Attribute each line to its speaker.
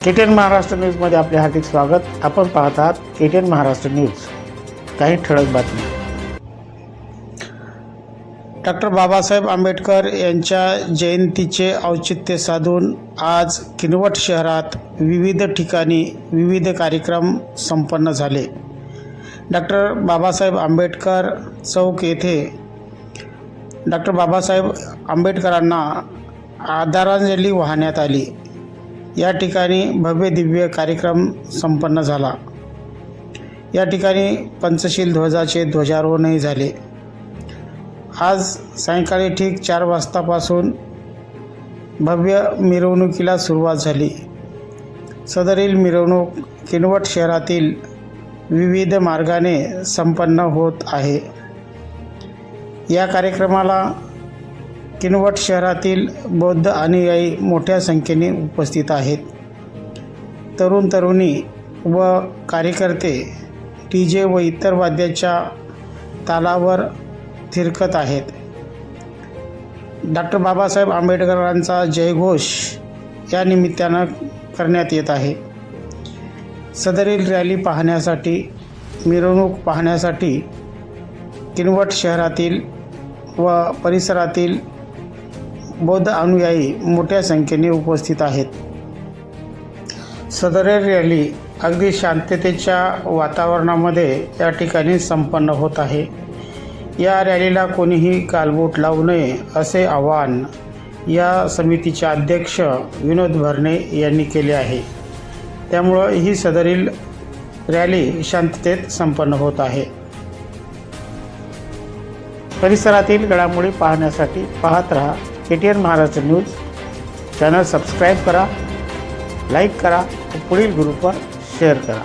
Speaker 1: के T N Maharashtra न्यूजमध्ये आपले हार्दिक स्वागत. आपण पाहत आहात के महाराष्ट्र न्यूज. काही ठळक बातमी डॉक्टर बाबासाहेब आंबेडकर यांच्या जयंतीचे औचित्य साधून आज किनवट शहरात विविध ठिकाणी विविध कार्यक्रम संपन्न झाले. डॉक्टर बाबासाहेब आंबेडकर चौक येथे डॉक्टर बाबासाहेब आंबेडकरांना आदरांजली वाहण्यात आली. या ठिकाणी भव्य दिव्य कार्यक्रम संपन्न झाला. या ठिकाणी पंचशील ध्वजाचे ध्वजारोहणही झाले. आज सायंकाळी ठीक चार वाजतापासून भव्य मिरवणुकीला सुरुवात झाली. सदरील मिरवणूक किनवट शहरातील विविध मार्गाने संपन्न होत आहे. या कार्यक्रमाला किनवट शहरातील बौद्ध अनुयायी मोठ्या संख्येने उपस्थित आहेत. तरुण तरुणी व कार्यकर्ते डी जे व इतर वाद्याच्या तालावर थिरकत आहेत. डॉक्टर बाबासाहेब आंबेडकरांचा जयघोष या निमित्तानं करण्यात येत आहे. सदरील रॅली पाहण्यासाठी मिरवणूक पाहण्यासाठी किनवट शहरातील व परिसरातील बौद्ध अनुयायी मोठ्या संख्येने उपस्थित आहेत. सदर रॅली अगदी शांततेच्या वातावरणामध्ये या ठिकाणी संपन्न होत आहे. या रॅलीला कोणीही कालबोट लावू नये असे आवाहन या समितीचे अध्यक्ष विनोद भरणे यांनी केले आहे. त्यामुळं ही सदरील रॅली शांततेत संपन्न होत आहे. परिसरातील घडामोडी पाहण्यासाठी पाहत रहा. K T N Maharashtra news. Channel subscribe करा लाईक करा व पुढील ग्रुपवर शेअर करा.